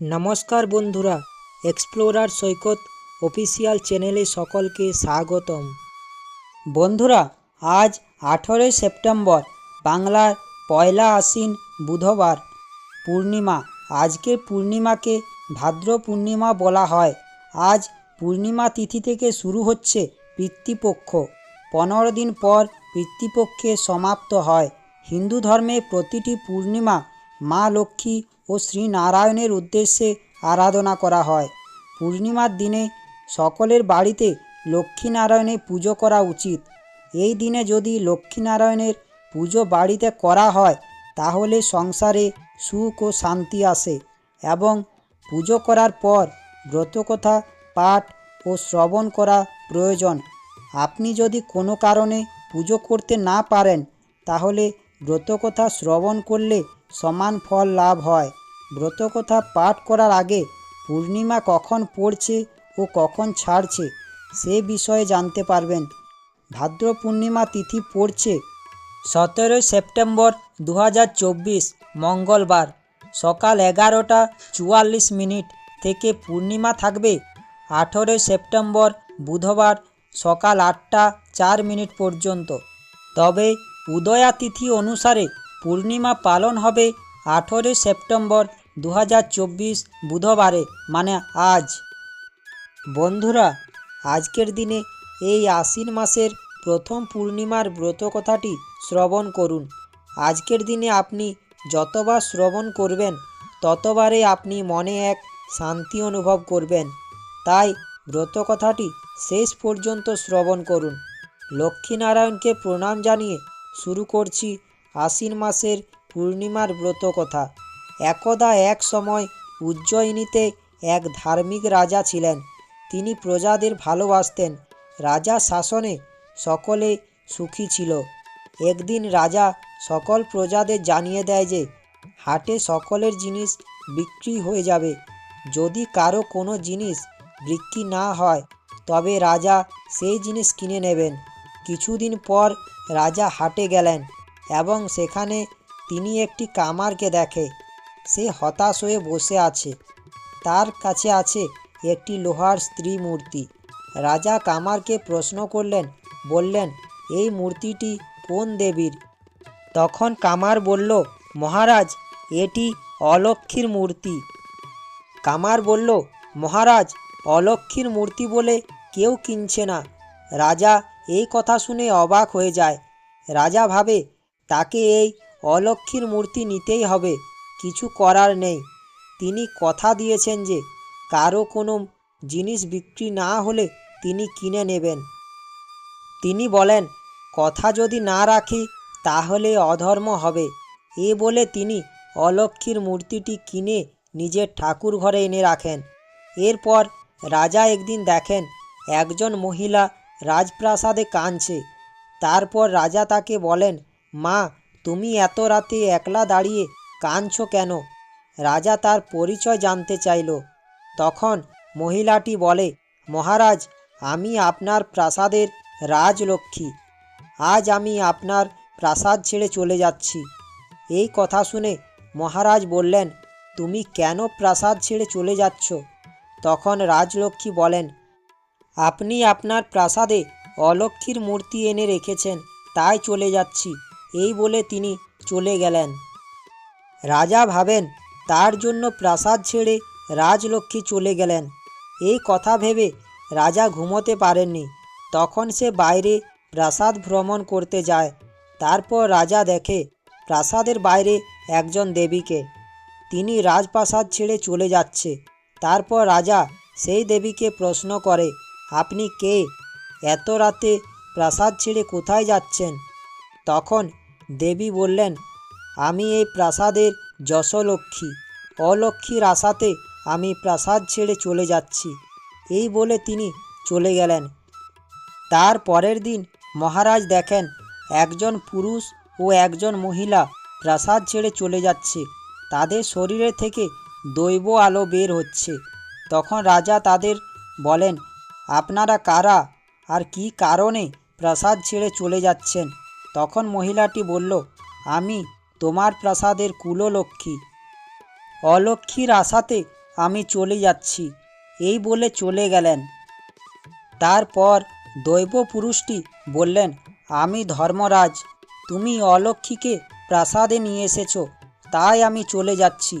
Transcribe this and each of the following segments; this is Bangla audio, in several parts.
নমস্কার বন্ধুরা এক্সপ্লোরার সৈকত অফিসিয়াল চ্যানেলে সকলকে স্বাগতম। বন্ধুরা, আজ আঠেরোই সেপ্টেম্বর, বাংলার পয়লা আশ্বিন বুধবার, পূর্ণিমা। আজকে পূর্ণিমাকে ভাদ্র পূর্ণিমা বলা হয়। আজ পূর্ণিমা তিথি থেকে শুরু হচ্ছে পিতৃপক্ষ। পনেরো দিন পর পিতৃপক্ষে সমাপ্ত হয়। হিন্দু ধর্মে প্রতিটি পূর্ণিমা মা লক্ষ্মী ও শ্রীনারায়ণের উদ্দেশ্যে আরাধনা করা হয়। পূর্ণিমার দিনে সকলের বাড়িতে লক্ষ্মীনারায়ণের পুজো করা উচিত। এই দিনে যদি লক্ষ্মীনারায়ণের পুজো বাড়িতে করা হয়, তাহলে সংসারে সুখ ও শান্তি আসে এবং পুজো করার পর ব্রতকথা, পাঠ ও শ্রবণ করা প্রয়োজন। আপনি যদি কোনো কারণে পুজো করতে না পারেন, তাহলে ব্রতকথা, শ্রবণ করলে সমান ফল লাভ হয়। ব্রতকথা পাঠ করার আগে পূর্ণিমা কখন পড়ছে ও কখন ছাড়ছে সে বিষয়ে জানতে পারবেন। ভাদ্র পূর্ণিমা তিথি পড়ছে সতেরোই সেপ্টেম্বর দু হাজার চব্বিশ, মঙ্গলবার। সকাল এগারোটা চুয়াল্লিশ মিনিট থেকে পূর্ণিমা থাকবে আঠেরোই সেপ্টেম্বর বুধবার সকাল আটটা চার মিনিট পর্যন্ত। তবে উদয়া তিথি অনুসারে পূর্ণিমা পালন হবে আঠেরোই সেপ্টেম্বর দু হাজার চব্বিশ বুধবারে মানে আজ। বন্ধুরা, আজকের দিনে এই আশ্বিন মাসের প্রথম পূর্ণিমার ব্রত কথাটি শ্রবণ করুন। আজকের দিনে আপনি যতবার শ্রবণ করবেন ততবারে আপনি মনে এক শান্তি অনুভব করবেন। তাই ব্রত কথাটি শেষ পর্যন্ত শ্রবণ করুন। লক্ষ্মীনারায়ণকে প্রণাম জানিয়ে শুরু করছি আশ্বিন মাসের পূর্ণিমার ব্রত কথা। একদা এক সময় উজ্জয়িনীতে এক ধার্মিক রাজা ছিলেন। তিনি প্রজাদের ভালোবাসতেন। রাজা শাসনে সকলে সুখী ছিল। একদিন রাজা সকল প্রজাদের জানিয়ে দেয় যে, হাটে সকলের জিনিস বিক্রি হয়ে যাবে। যদি কারও কোনো জিনিস বিক্রি না হয়, তবে রাজা সেই জিনিস কিনে নেবেন। কিছুদিন পর রাজা হাটে গেলেন। এবং সেখানে তিনি একটি কামারকে দেখে। সে হতাশ হয়ে বসে আছে। তার কাছে আছে একটি লোহার স্ত্রী মূর্তি। রাজা কামারকে প্রশ্ন করলেন, বললেন, এই মূর্তিটি কোন দেবীর? তখন কামার বলল, মহারাজ, এটি অলক্ষীর মূর্তি। কামার বলল, মহারাজ, অলক্ষীর মূর্তি বলে কেউ কিনছে না। রাজা এই কথা শুনে অবাক হয়ে যায়। রাজা ভাবে তাকে এই অলক্ষীর মূর্তি নিতেই হবে, কিছু করার নেই। তিনি কথা দিয়েছেন যে, কারও কোনো জিনিস বিক্রি না হলে তিনি কিনে নেবেন। তিনি বলেন, কথা যদি না রাখি, তাহলে অধর্ম হবে। এ বলে তিনি অলক্ষীর মূর্তিটি কিনে নিজের ঠাকুর ঘরে এনে রাখেন। এরপর রাজা একদিন দেখেন, একজন মহিলা রাজপ্রাসাদে কাঁদছে। তারপর রাজা তাকে বলেন মা, তুমি এত রাতে একলা দাঁড়িয়ে কাঁদছো কেন? রাজা তার পরিচয় জানতে চাইল। তখন মহিলাটি বলে, মহারাজ, আমি আপনার প্রাসাদের রাজলক্ষ্মী। আজ আমি আপনার প্রাসাদ ছেড়ে চলে যাচ্ছি। এই কথা শুনে মহারাজ বললেন, তুমি কেন প্রাসাদ ছেড়ে চলে যাচ্ছ? তখন রাজলক্ষ্মী বলেন, আপনি আপনার প্রাসাদে অলক্ষ্মীর মূর্তি এনে রেখেছেন, তাই চলে যাচ্ছি। এই বলে তিনি চলে গেলেন। রাজা ভাবেন, তার জন্য প্রাসাদ ছেড়ে রাজলক্ষ্মী চলে গেলেন। এই কথা ভেবে রাজা ঘুমোতে পারেননি। তখন সে বাইরে প্রাসাদ ভ্রমণ করতে যায়। তারপর রাজা দেখে প্রাসাদের বাইরে একজন দেবীকে। তিনি রাজপ্রাসাদ ছেড়ে চলে যাচ্ছে। তারপর রাজা সেই দেবীকে প্রশ্ন করে, আপনি কে? এত রাতে প্রাসাদ ছেড়ে কোথায় যাচ্ছেন? তখন দেবী বললেন, আমি এই প্রাসাদের যশলক্ষ্মী। অলক্ষ্মীর আশাতে আমি প্রাসাদ ছেড়ে চলে যাচ্ছি। এই বলে তিনি চলে গেলেন। তার পরের দিন মহারাজ দেখেন একজন পুরুষ ও একজন মহিলা প্রাসাদ ছেড়ে চলে যাচ্ছে। তাদের শরীরে থেকে দৈব আলো বের হচ্ছে। তখন রাজা তাদের বলেন, আপনারা কারা? আর কি কারণে প্রাসাদ ছেড়ে চলে যাচ্ছেন? তখন মহিলাটি বলল, আমি তোমার প্রাসাদের কুললক্ষ্মী। অলক্ষ্মীর আশাতে আমি চলে যাচ্ছি। এই বলে চলে গেলেন। তারপর দৈব পুরুষটি বললেন, আমি ধর্মরাজ, তুমি অলক্ষীকে প্রাসাদে নিয়ে এসেছ, তাই আমি চলে যাচ্ছি।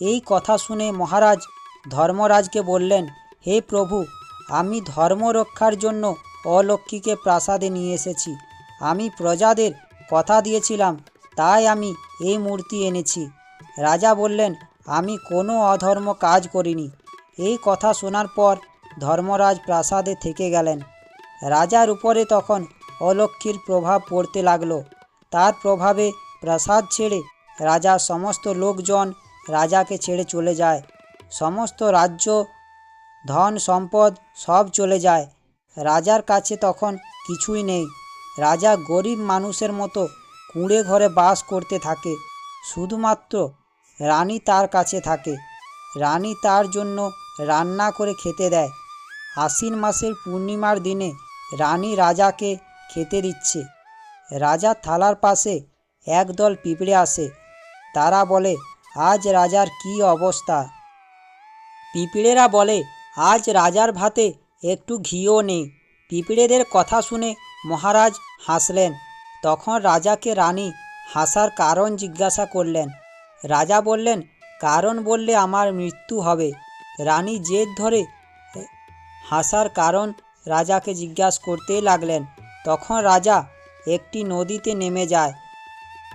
এই কথা শুনে মহারাজ ধর্মরাজকে বললেন, হে প্রভু, আমি ধর্ম রক্ষার জন্য অলক্ষীকে প্রাসাদে নিয়ে এসেছি। আমি প্রজাদের কথা দিয়েছিলাম, তাই আমি এই মূর্তি এনেছি। রাজা বললেন, আমি কোনো অধর্ম কাজ করিনি। এই কথা শোনার পর ধর্মরাজ প্রাসাদে থেকে গেলেন। রাজার উপরে তখন অলক্ষীর প্রভাব পড়তে লাগল। তার প্রভাবে প্রাসাদ ছেড়ে রাজার সমস্ত লোকজন রাজাকে ছেড়ে চলে যায়। সমস্ত রাজ্য, ধন সম্পদ সব চলে যায়। রাজার কাছে তখন কিছুই নেই। রাজা গরিব মানুষের মতো কুঁড়ে ঘরে বাস করতে থাকে। শুধুমাত্র রানী তার কাছে থাকে। রানী তার জন্য রান্না করে খেতে দেয়। আশ্বিন মাসের পূর্ণিমার দিনে রানী রাজাকে খেতে দিচ্ছে। রাজার থালার পাশে একদল পিঁপড়ে আসে। তারা বলে, আজ রাজার কি অবস্থা? পিঁপড়েরা বলে, আজ রাজার ভাতে একটু ঘিও নেই। পিঁপড়েদের কথা শুনে মহারাজ হাসলেন। তখন রাজাকে রানী হাসার কারণ জিজ্ঞাসা করলেন। রাজা বললেন, কারণ বললে আমার মৃত্যু হবে রানী জেদ ধরে হাসার কারণ রাজাকে জিজ্ঞাসা করতেই লাগলেন। তখন রাজা একটি নদীতে নেমে যায়।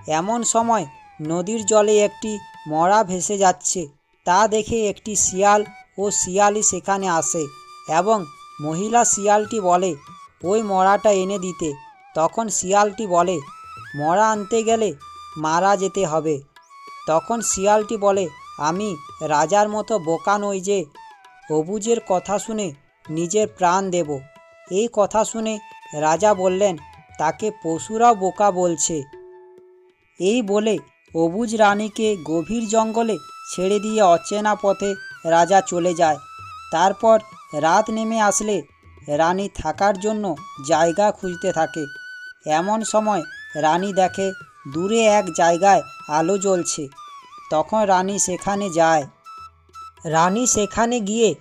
এমন সময় নদীর জলে একটি মরা ভেসে যাচ্ছে। তা দেখে একটি শিয়াল ও শিয়ালি সেখানে আসে এবং মহিলা শিয়ালটি বলে ওই মরাটা এনে দিতে। তখন শিয়ালটি বলে, মরা আনতে গেলে মারা যেতে হবে। তখন শিয়ালটি বলে, আমি রাজার মতো বোকা নই যে অবুজের কথা শুনে নিজের প্রাণ দেব। এই কথা শুনে রাজা বললেন, তাকে পশুরাও বোকা বলছে। এই বলে অবুজ রানীকে গভীর জঙ্গলে ছেড়ে দিয়ে অচেনা পথে রাজা চলে যায়। তারপর রাত নেমে আসলে রানী থাকার জন্য জায়গা খুঁজতে থাকে। এমন সময় রানী দেখে দূরে এক জায়গায় আলো জ্বলছে। তখন রানী সেখানে যায়। রানী সেখানে গিয়ে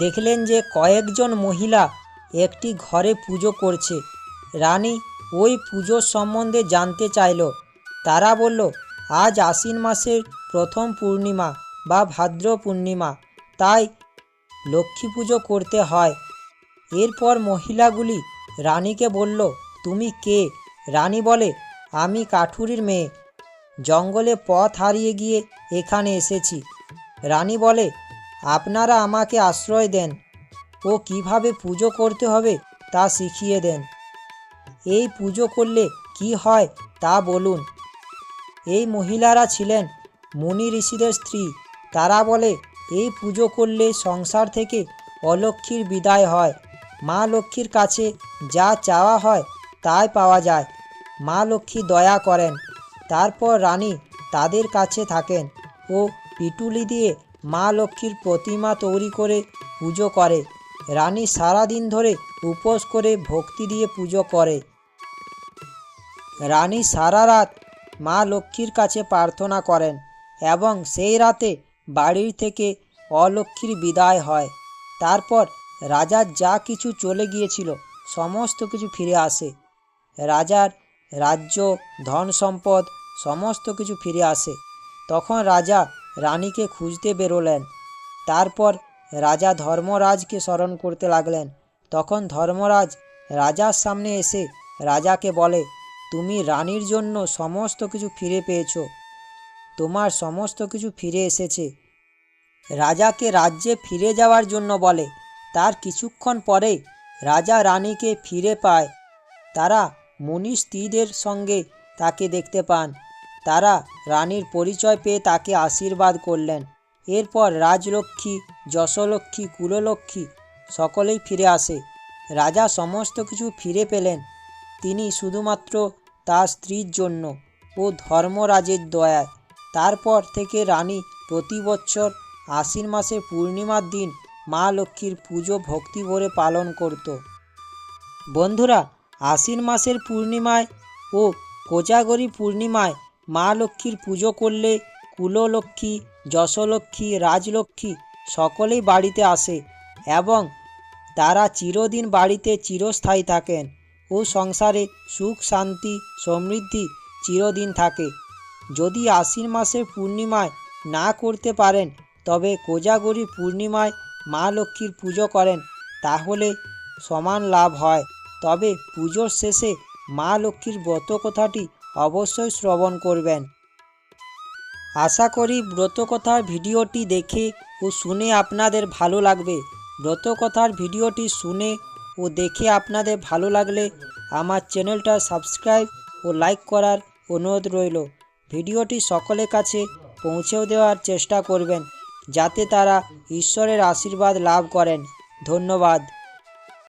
দেখলেন যে কয়েকজন মহিলা একটি ঘরে পুজো করছে। রানী ওই পুজোর সম্বন্ধে জানতে চাইল। তারা বলল, আজ আশ্বিন মাসের প্রথম পূর্ণিমা বা ভাদ্র পূর্ণিমা। তাই লক্ষ্মী পুজো করতে হয়। এরপর মহিলাগুলি রানীকে বলল, তুমি কে? রানী বলে, আমি কাঠুরির মেয়ে। জঙ্গলে পথ হারিয়ে গিয়ে এখানে এসেছি। রানী বলে, আপনারা আমাকে আশ্রয় দেন। ও কীভাবে পুজো করতে হবে তা শিখিয়ে দেন। এই পুজো করলে কি হয় তা বলুন। এই মহিলারা ছিলেন মুনি ঋষিদের স্ত্রী। তারা বলে, এই পুজো করলে সংসার থেকে অলক্ষীর বিদায় হয়। মা লক্ষ্মীর কাছে যা চাওয়া হয় তাই পাওয়া যায়। মা লক্ষ্মী দয়া করেন। তারপর রানী তাদের কাছে থাকেন ও পিটুলি দিয়ে মা লক্ষ্মীর প্রতিমা তৈরি করে পুজো করে। রানী সারাদিন ধরে উপোস করে ভক্তি দিয়ে পুজো করে। রানী সারা রাত মা লক্ষ্মীর কাছে প্রার্থনা করেন এবং সেই রাতে বাড়ির থেকে অলক্ষ্মীর বিদায় হয়। তারপর রাজার যা কিছু চলে গিয়েছিল, সমস্ত কিছু ফিরে আসে। রাজার রাজ্য, ধন সম্পদ, সমস্ত কিছু ফিরে আসে। তখন রাজা রানীকে খুঁজতে বেরোলেন। তারপর রাজা ধর্মরাজকে স্মরণ করতে লাগলেন। তখন ধর্মরাজ রাজার সামনে এসে রাজাকে বলে, তুমি রানীর জন্য সমস্ত কিছু ফিরে পেয়েছ। তোমার সমস্ত কিছু ফিরে এসেছে। রাজাকে রাজ্যে ফিরে যাওয়ার জন্য বলে তার কিছুক্ষণ পরে রাজা রানীকে ফিরে পায়। তারা মুনি স্ত্রীদের সঙ্গে তাকে দেখতে পান। তারা রানীর পরিচয় পেয়ে তাকে আশীর্বাদ করলেন। এরপর রাজলক্ষ্মী, যশলক্ষ্মী, কুললক্ষ্মী সকলেই ফিরে আসে। রাজা সমস্ত কিছু ফিরে পেলেন। তিনি শুধুমাত্র তার স্ত্রীর জন্য ও ধর্মরাজের দয়ায়। তারপর থেকে রানী প্রতি বছর আশ্বিন মাসে পূর্ণিমার দিন মা লক্ষ্মীর পুজো ভক্তি ভরে পালন করত। বন্ধুরা, আশ্বিন মাসের পূর্ণিমায় ও কোজাগরী পূর্ণিমায় মা লক্ষ্মীর পুজো করলে কুললক্ষ্মী, যশলক্ষ্মী, রাজলক্ষ্মী সকলেই বাড়িতে আসে এবং তারা চিরদিন বাড়িতে চিরস্থায়ী থাকেন ও সংসারে সুখ, শান্তি, সমৃদ্ধি চিরদিন থাকে। যদি আশ্বিন মাসের পূর্ণিমায় না করতে পারেন, তবে কোজাগরী পূর্ণিমায় মা লক্ষ্মীর পুজো করেন, তাহলে সমান লাভ হয়। তবে পুজোর শেষে মা লক্ষ্মীর ব্রত কথাটি অবশ্যই শ্রবণ করবেন। আশা করি ব্রতকথার ভিডিওটি দেখে ও শুনে আপনাদের ভালো লাগবে। ব্রতকথার ভিডিওটি শুনে ও দেখে আপনাদের ভালো লাগলে আমার চ্যানেলটা সাবস্ক্রাইব ও লাইক করার অনুরোধ রইল। ভিডিওটি সকলের কাছে পৌঁছেও দেওয়ার চেষ্টা করবেন। যাতে তারা ঈশ্বরের আশীর্বাদ লাভ করেন। ধন্যবাদ।